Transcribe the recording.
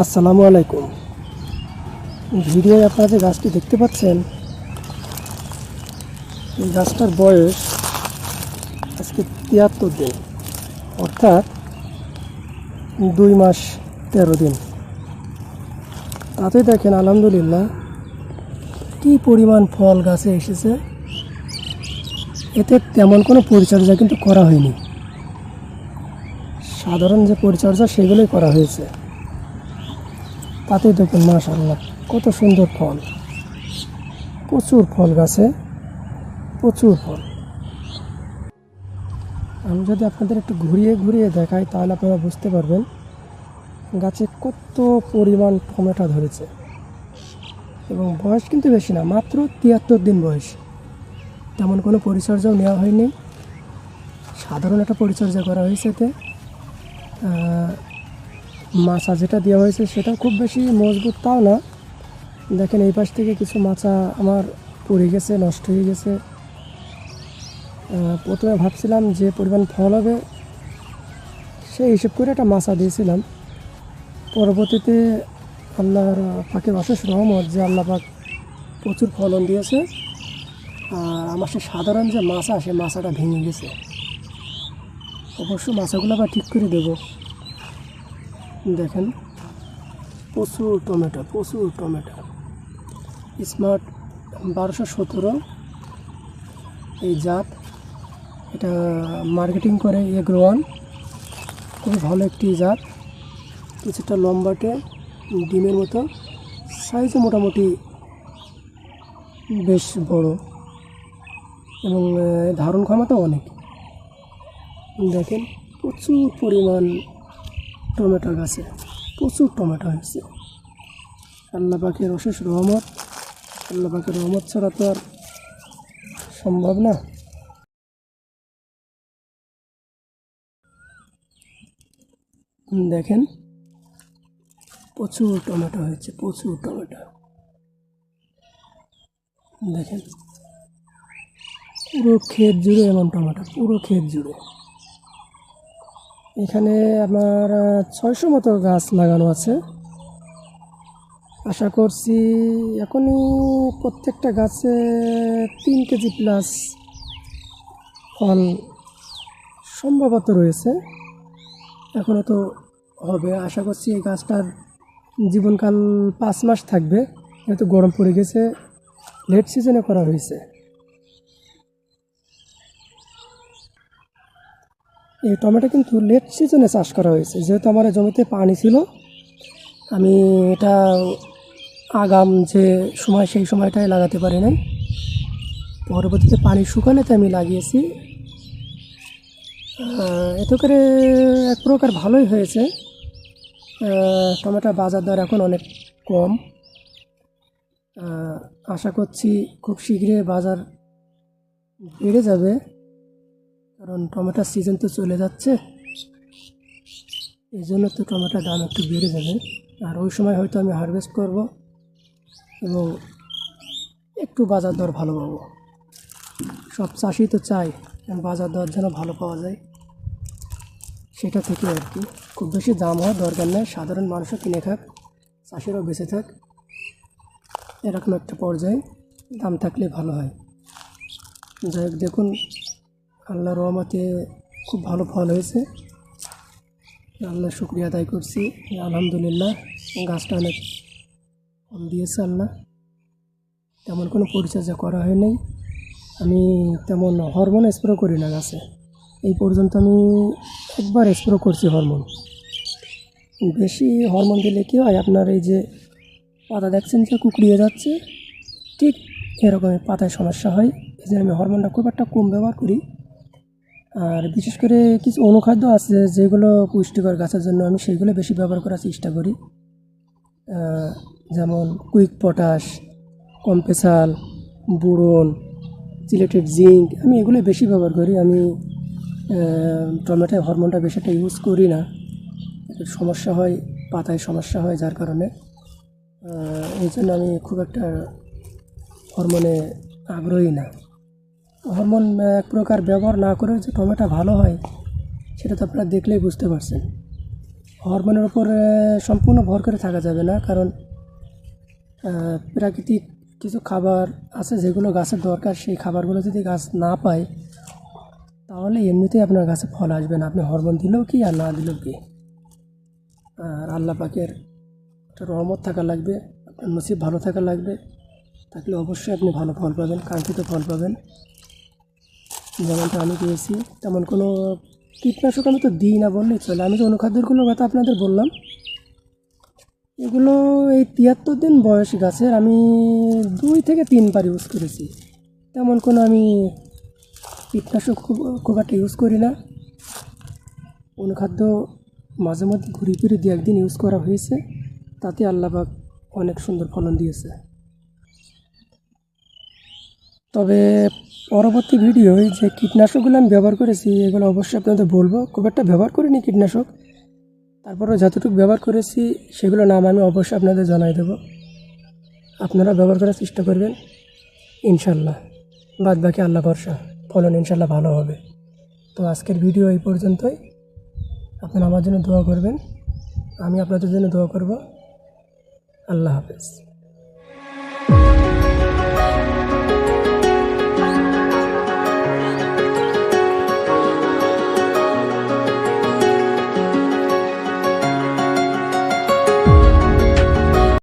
আসসালামু আলাইকুম। ভিডিওয়ে আপনারা যে গাছটি দেখতে পাচ্ছেন, এই গাছটার বয়স আজকে তিয়াত্তর দিন, অর্থাৎ দুই মাস তেরো দিন। তাতে দেখেন আলহামদুলিল্লাহ কি পরিমাণ ফল গাছে এসেছে। এতে তেমন কোনো পরিচর্যা কিন্তু করা হয়নি। সাধারণ যে পরিচর্যা সেগুলোই করা হয়েছে। তাতে দেখুন মাশাল্লাহ কত সুন্দর ফল। প্রচুর ফল গাছে, প্রচুর ফল। আমি যদি আপনাদের একটু ঘুরিয়ে ঘুরিয়ে দেখাই, তাহলে আপনারা বুঝতে পারবেন গাছে কত পরিমাণ টমেটো ধরেছে। এবং বয়স কিন্তু বেশি না, মাত্র তিয়াত্তর দিন বয়স। তেমন কোনো পরিচর্যাও নেওয়া হয়নি। সাধারণ একটা পরিচর্যা করা হয়েছে এতে। মাছা যেটা দেওয়া হয়েছে সেটা খুব বেশি মজবুত তাও না। দেখেন এই পাশ থেকে কিছু মাছা আমার পড়ে গেছে, নষ্ট হয়ে গেছে। প্রথমে ভাবছিলাম যে পরিমাণ ফল হবে, সেই হিসেব করে একটা মাছা দিয়েছিলাম। পরবর্তীতে আল্লাহর পাকে অশেষ রহমত যে আল্লাহ পাক প্রচুর ফলন দিয়েছে, আর আমার সে সাধারণ যে মাছা সে মাছাটা ভেঙে গেছে। অবশ্য মাছাগুলো আবার ঠিক করে দেবো। দেখেন, প্রচুর টমেটো প্রচুর টমেটো। স্মার্ট বারোশো সতেরো এই জাত। এটা মার্কেটিং করে এগ্রোয়ান খুবই ভালো একটি জাত। কিছুটা লম্বাটে, ডিমের মতো। সাইজও মোটামুটি বেশ বড়। এবং ধারণ ক্ষমতা অনেক। দেখেন, প্রচুর পরিমাণ টমেটো গাছে। প্রচুর টমেটো হয়েছে আল্লাহ পাখির অশেষ রহমত। আল্লাহ পাখির রহমত ছাড়া তো আর সম্ভব না। দেখেন, প্রচুর টমেটো হয়েছে, প্রচুর টমেটো। দেখেন, পুরো ক্ষেত জুড়ে এমন টমেটো, পুরো ক্ষেত জুড়ে। এখানে আমার ছয়শো মতো গাছ লাগানো আছে। আশা করছি এখনই প্রত্যেকটা গাছে তিন কেজি প্লাস ফল সম্ভবত রয়েছে। এখনও তো হবে। আশা করছি এই গাছটার জীবনকাল পাঁচ মাস থাকবে। যেহেতু গরম পড়ে গেছে লেট সিজনে করা হয়েছে। এই টমেটো কিন্তু লেট সিজনে চাষ করা হয়েছে। যেহেতু আমার জমিতে পানি ছিল, আমি এটা আগাম যে সময়, সেই সময়টায় লাগাতে পারি নাই। পরবর্তীতে পানি শুকানোতে আমি লাগিয়েছি। এতে করে এক প্রকার ভালোই হয়েছে। টমেটোর বাজার দর এখন অনেক কম। আশা করছি খুব শীঘ্রই বাজার বেড়ে যাবে। কারণ টমেটোর সিজন তো চলে যাচ্ছে। এই জন্য তো টমেটোর দাম একটু বেড়ে যাবে। আর ওই সময় হয়তো আমি হারভেস্ট করব এবং একটু বাজার দর ভালো পাবো। সব চাষি তো চাই বাজার দর যেন ভালো পাওয়া যায়। সেটা থেকে আর কি। খুব বেশি দাম হওয়ার দরকার নেই। সাধারণ মানুষও কিনে খাক চাষিরাও বেঁচে থাক। এরকম একটা পর্যায়ে দাম থাকলে ভালো হয়। যাই হোক, দেখুন আল্লাহ রহমতে খুব ভালো ফল হয়েছে। আল্লাহ শুক্রিয়া আদায় করছি। আলহামদুলিল্লাহ, গাছটা অনেক ফল দিয়েছে আল্লাহ। তেমন কোনো পরিচর্যা করা হয়নি আমি তেমন হরমোন স্প্রে করি না গাছে। এই পর্যন্ত আমি একবার স্প্রে করছি হরমোন। বেশি হরমোন দিলে কী হয়, আপনার এই যে পাতা দেখছেন যে কুকড়িয়ে যাচ্ছে, ঠিক এরকমই পাতায় সমস্যা হয়। এই জন্য আমি হরমোনটা খুব একটা কম ব্যবহার করি। আর বিশেষ করে কিছু অনুখাদ্য আছে যেগুলো পুষ্টিকর গাছের জন্য আমি সেইগুলো বেশি ব্যবহার করার চেষ্টা করি। যেমন কুইক পটাশ, কম্পেসাল, বুরন সিলেটেড জিঙ্ক, আমি এগুলো বেশি ব্যবহার করি। আমি টমেটোয় হরমোনটা বেশি একটা ইউজ করি না। সমস্যা হয়, পাতায় সমস্যা হয় যার কারণে। এই জন্য আমি খুব একটা হরমোনে আগ্রহী না। হরমোন এক প্রকার ব্যবহার না করে যে টমেটো ভালো হয়, সেটা তো আপনারা দেখলেই বুঝতে পারছেন। হরমোনের উপর সম্পূর্ণ ভর করে থাকা যাবে না, কারণ প্রাকৃতিক কিছু খাবার আছে যেগুলো গাছের দরকার, সেই খাবারগুলো যদি গাছ না পায়, তাহলে এমনিতেই আপনার গাছে ফল আসবে না। আপনি হরমোন দিলেও কি আর না দিলেও কি? আর আল্লাহ পাকের একটা রহমত থাকা লাগবে, আপনার নসিব ভালো থাকা লাগবে, থাকলে অবশ্যই আপনি ভালো ফল পাবেন, কাঙ্ক্ষিত ফল পাবেন। যেমনটা আমি পেয়েছি তেমন কোনো কীটনাশক আমি তো দিই না বললেই চলে আমি যে অনুখাদ্যগুলোর কথা আপনাদের বললাম, এগুলো এই তিয়াত্তর দিন বয়স গাছের আমি দুই থেকে তিনবার ইউজ করেছি। তেমন কোনো আমি কীটনাশক খুব একটা ইউজ করি না। অনুখাদ্য মাঝে মধ্যে ঘুরে ফিরে দু একদিন ইউজ করা হয়েছে, তাতে আল্লাহবাক অনেক সুন্দর ফলন দিয়েছে। তবে পরবর্তী ভিডিওয় যে কীটনাশকগুলো আমি ব্যবহার করেছি, এগুলো অবশ্যই আপনাদের বলব। খুব একটা ব্যবহার করিনি কীটনাশক। তারপরে যতটুকু ব্যবহার করেছি সেগুলো নাম আমি অবশ্যই আপনাদের জানাই দেবো। আপনারা ব্যবহার করার চেষ্টা করবেন, ইনশাল্লাহ। বাদ বাকি আল্লাহ ভরসা, ফলন ইনশাল্লাহ ভালো হবে। তো আজকের ভিডিও এই পর্যন্তই। আপনারা আমার জন্য দোয়া করবেন। আমি আপনাদের জন্য দোয়া করব। আল্লাহ হাফেজ।